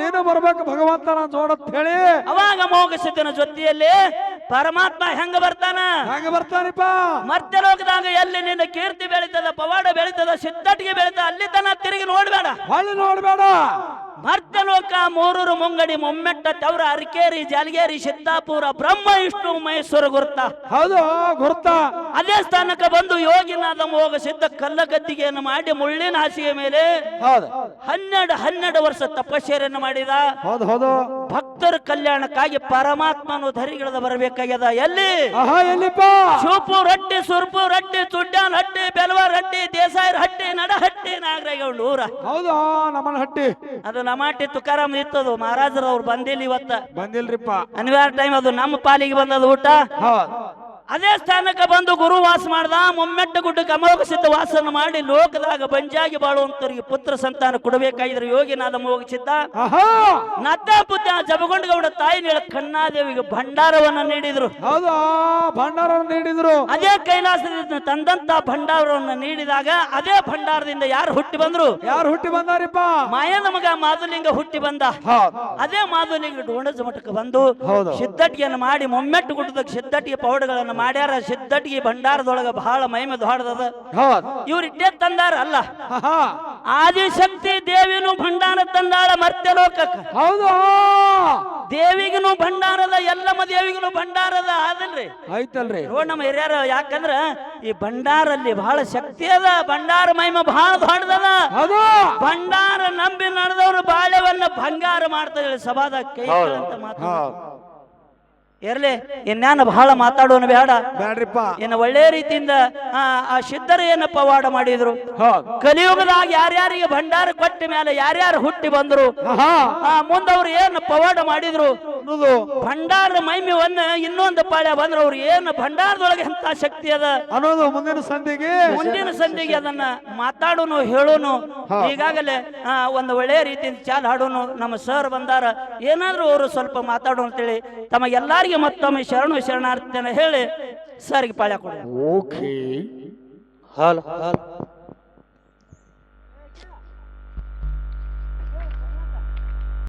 Speaker 2: ನೀನು ಬರ್ಬೇಕು ಭಗವಂತನ ಜೋಡತ್ ಹೇಳಿ.
Speaker 1: ಅವಾಗ ಮೋಗಸಿದ್ದನ ಜೊತೆಯಲ್ಲಿ ಪರಮಾತ್ಮ ಹೆಂಗ ಬರ್ತಾನ?
Speaker 2: ಹೆಂಗ ಬರ್ತಾನಿಪ್ಪ?
Speaker 1: ಮರ್ತ್ಯ ಲೋಕದಾಗ ಎಲ್ಲಿ ನಿನ್ನ ಕೀರ್ತಿ ಬೆಳೀತದ ಪವಾಡ ಬೆಳೀತದ ಸಿದ್ಧಟಿಗೆ ಬೆಳೆದ ಅಲ್ಲಿ ತನ ತಿರುಗಿ ನೋಡ್ಬೇಡ.
Speaker 2: ಅಲ್ಲಿ ನೋಡ್ಬೇಡ.
Speaker 1: ಮರ್ತ್ಯ ಲೋಕ ಮೂರೂರು ಮುಂಗಡಿ ಮೊಮ್ಮೆಟ್ಟ ತವರ ಅರಕೇರಿ ಜಾಲಗೇರಿ ಸಿದ್ದಾಪುರ ಬ್ರಹ್ಮ ವಿಷ್ಣು ಮೈಸೂರು ಗುರುತ.
Speaker 2: ಹೌದು ಗುರ್ತ.
Speaker 1: ಅದೇ ಸ್ಥಾನಕ್ಕೆ ಬಂದು ಯೋಗಿನಾದ ಮೋಗ ಸಿದ್ಧ ಕಲ್ಲ ಗದ್ದಿಗೆಯನ್ನು ಮಾಡಿ ಮುಳ್ಳಿನ ಹಾಸಿಗೆ ಮೇಲೆ
Speaker 2: ಹೌದು.
Speaker 1: ಹನ್ನೆರಡು ಹನ್ನೆರಡು ವರ್ಷ ತಪಸ್ಸೆಯನ್ನು ಮಾಡಿದ.
Speaker 2: ಹೌದು ಹೌದು.
Speaker 1: ಭಕ್ತರ ಕಲ್ಯಾಣಕ್ಕಾಗಿ ಪರಮಾತ್ಮನು ಧರಿಗಿಳದ ಬರಬೇಕಾಗ್ಯದ? ಎಲ್ಲಿ? ಸೂಪು ರಟ್ಟಿ ಸುರ್ಪು ರಟ್ಟಿ ಸುಡ್ಯಾನ್ ಹಟ್ಟಿ ಬೆಲ್ವಾರ್ ಹಟ್ಟಿ ದೇಸಾಯರ್ ಹಟ್ಟಿ ನಡಹಟ್ಟಿ ನಾಗರೇಗೌಡ ಊರ
Speaker 2: ಹೌದಾ ನಮ್ಮನ ಹಟ್ಟಿ.
Speaker 1: ಅದು ನಮಾಟಿ ತುಕಾರಾಮ್ ಇತ್ತದು ಮಹಾರಾಜರು ಅವ್ರು ಬಂದಿಲ್ಲ ಇವತ್ತ.
Speaker 2: ಬಂದಿಲ್ರಿಪ್ಪ.
Speaker 1: ಅನಿವಾರ್ಯ ಟೈಮ್ ಅದು ನಮ್ಮ ಪಾಲಿಗೆ ಬಂದದ ಊಟ. ಅದೇ ಸ್ಥಾನಕ್ಕೆ ಬಂದು ಗುರು ವಾಸ ಮಾಡ್ದ ಮೊಮ್ಮೆಟ್ಟ ಗುಡ್ಡ ಅಮೋಘ ಸಿದ್ಧ ವಾಸನ ಮಾಡಿ ಲೋಕದಾಗ ಬಂಜಾಗಿ ಬಾಳುವಂತವ್ರಿಗೆ ಪುತ್ರ ಸಂತಾನ ಕೊಡಬೇಕಾಗಿದ್ರೆ ಯೋಗಿನಾದ ಮೋಗ ಸಿದ್ಧ ನದ್ದ ಪುತ್ರ ಜಬಗೊಂಡಗೌಡ ತಾಯಿ ನೀಳ ಕಣ್ಣಾದೇವಿಗೆ ಭಂಡಾರವನ್ನ ನೀಡಿದ್ರು.
Speaker 2: ಹೌದಾ? ಭಂಡಾರ ನೀಡಿದ್ರು.
Speaker 1: ಅದೇ ಕೈಲಾಸದಿಂದ ತಂದಂತ ಭಂಡಾರವನ್ನ ನೀಡಿದಾಗ ಅದೇ ಭಂಡಾರದಿಂದ ಯಾರು ಹುಟ್ಟಿ ಬಂದ್ರು?
Speaker 2: ಯಾರು ಹುಟ್ಟಿ ಬಂದಾರಿಪ್ಪ?
Speaker 1: ಮಾಯನ ಮಗ ಮಾಧುಲಿಂಗ ಹುಟ್ಟಿ ಬಂದ. ಅದೇ ಮಾಧುಲಿಂಗ ಡೋಣಜ ಮಠಕ್ಕೆ ಬಂದು
Speaker 2: ಹೌದು.
Speaker 1: ಸಿದ್ದಟಿಗೆಯನ್ನು ಮಾಡಿ ಮೊಮ್ಮೆಟ್ಟು ಗುಡ್ಡದ ಸಿದ್ದಟ್ಟಿಯ ಪೌಡಗಳನ್ನು ಮಾಡ್ಯಾರ ಸಿದ್ದಟ್ಗಿ ಭಂಡಾರದೊಳಗ ಬಹಳ ಮಹಿಮೆ ದೊಡ್ಡದ ಇವ್ರು ಇಟ್ಟೇ ತಂದಾರ ಅಲ್ಲ. ಆದಿಶಕ್ತಿ ದೇವಿನೂ ಭಂಡಾರ ತಂದಾಳ ಮರ್ತ್ಯ ಲೋಕಕ್ಕೆ.
Speaker 2: ಹೌದು
Speaker 1: ದೇವಿಗೂ ಭಂಡಾರದ ಎಲ್ಲಮ್ಮ ದೇವಿಗೂ ಭಂಡಾರದ ಆದಲ್ರಿ.
Speaker 2: ಆಯ್ತಲ್ರಿ.
Speaker 1: ನೋಡ್ ನಮ್ಮ ಹಿರಿಯರ ಯಾಕಂದ್ರ ಈ ಭಂಡಾರಲ್ಲಿ ಬಹಳ ಶಕ್ತಿ ಅದ. ಭಂಡಾರ ಮಹಿಮ ಬಹಳ
Speaker 2: ದೊಡ್ಡದ
Speaker 1: ಭಂಡಾರ ನಂಬಿ ನಡೆದವರು ಬಾಳೆವನ್ನ ಭಂಗಾರ ಮಾಡ್ತಾರೆ ಸಭಾದ ಕೈ ಅಂತ ಮಾತು. ಇರ್ಲಿ ಇನ್ಯಾನ ಬಹಳ ಮಾತಾಡೋಣ ಬೇಡ.
Speaker 2: ಬೇಡ್ರಿಪ್ಪ
Speaker 1: ಇನ್ನು ಒಳ್ಳೆ ರೀತಿಯಿಂದ ಆ, ಆ ಸಿದ್ಧರು ಏನ ಪವಾಡ ಮಾಡಿದ್ರು ಕಲಿಯುಗದಾಗ ಯಾರ್ಯಾರಿಗೆ ಭಂಡಾರ ಕೊಟ್ಟ ಮೇಲೆ ಯಾರ್ಯಾರು ಹುಟ್ಟಿ ಬಂದ್ರು? ಮುಂದವ್ರು ಏನು ಪವಾಡ ಮಾಡಿದ್ರು?
Speaker 2: ಭಂಡಾರದ
Speaker 1: ಭಂಡಾರ ಮಹಿಮೆವನ್ನ ಇನ್ನೊಂದು ಪಾಳ್ಯ ಬಂದ್ರೆ. ಅವ್ರು ಏನು ಭಂಡಾರದೊಳಗೆ ಎಂತ ಶಕ್ತಿ ಅದ?
Speaker 2: ಅನ್ನೋದು ಮುಂದಿನ ಸಂಧಿಗೆ.
Speaker 1: ಮುಂದಿನ ಸಂಧಿಗೆ ಅದನ್ನ ಮಾತಾಡೋನು ಹೇಳೋನು. ಈಗಾಗಲೇ ಒಂದು ಒಳ್ಳೆ ರೀತಿಯಿಂದ ಚಾಲ್ ಹಾಡೋನು ನಮ್ಮ ಸರ್ ಬಂದಾರ. ಏನಾದ್ರೂ ಅವರು ಸ್ವಲ್ಪ ಮಾತಾಡೋ ಅಂತೇಳಿ ತಮ್ಮ ಎಲ್ಲಾರಿಗೆ ಮತ್ತೊಮ್ಮೆ ಶರಣು ಶರಣಾರ್ಥಿಯನ್ನು ಹೇಳಿ ಸರ್ಗೆ ಪಾಳ್ಯ ಕೊಡ
Speaker 2: ಓಕೆ.
Speaker 3: ಹಾಲು ಹಾಲು.